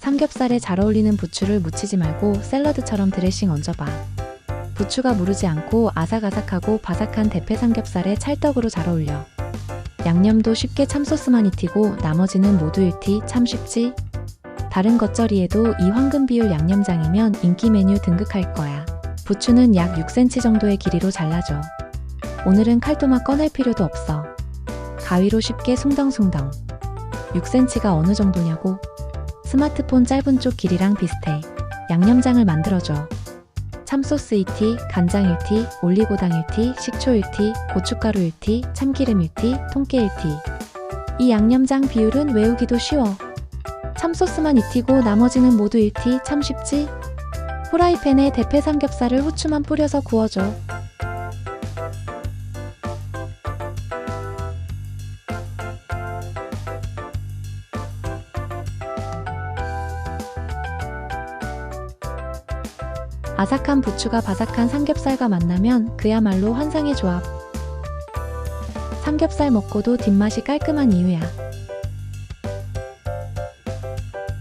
삼겹살에 잘 어울리는 부추를 묻히지 말고 샐러드처럼 드레싱 얹어봐. 부추가 무르지 않고 아삭아삭하고 바삭한 대패 삼겹살에 찰떡으로 잘 어울려. 양념도 쉽게 참소스만 익히고 나머지는 모두 익히 참 쉽지? 다른 겉절이에도 이 황금 비율 양념장이면 인기 메뉴 등극할 거야. 부추는 약 6cm 정도의 길이로 잘라줘. 오늘은 칼도마 꺼낼 필요도 없어. 가위로 쉽게 숭덩숭덩. 6cm가 어느 정도냐고? 스마트폰 짧은 쪽 길이랑 비슷해. 양념장을 만들어줘. 참소스 1티, 간장 1티, 올리고당 1티, 식초 1티, 고춧가루 1티, 참기름 1티, 통깨 1티. 이 양념장 비율은 외우기도 쉬워. 참소스만 2티고 나머지는 모두 1티, 참 쉽지? 후라이팬에 대패 삼겹살을 후추만 뿌려서 구워줘. 아삭한 부추가 바삭한 삼겹살과 만나면 그야말로 환상의 조합. 삼겹살 먹고도 뒷맛이 깔끔한 이유야.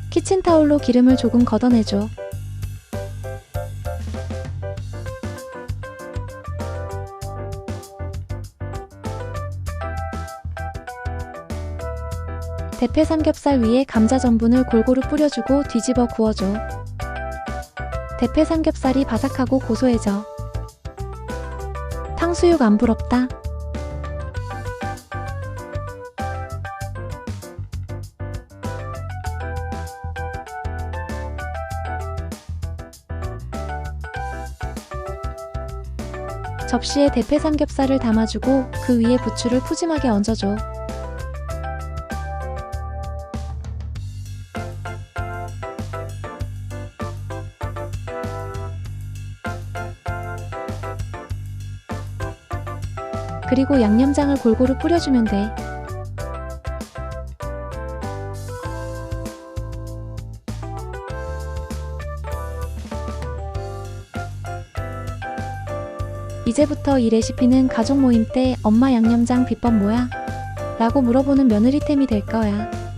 키친타올로 기름을 조금 걷어내줘. 대패 삼겹살 위에 감자 전분을 골고루 뿌려주고 뒤집어 구워줘. 대패 삼겹살이 바삭하고 고소해져. 탕수육 안 부럽다. 접시에 대패 삼겹살을 담아주고 그 위에 부추를 푸짐하게 얹어줘. 그리고 양념장을 골고루 뿌려주면 돼. 이제부터 이 레시피는 가족 모임 때 엄마 양념장 비법 뭐야? 라고 물어보는 며느리템이 될 거야.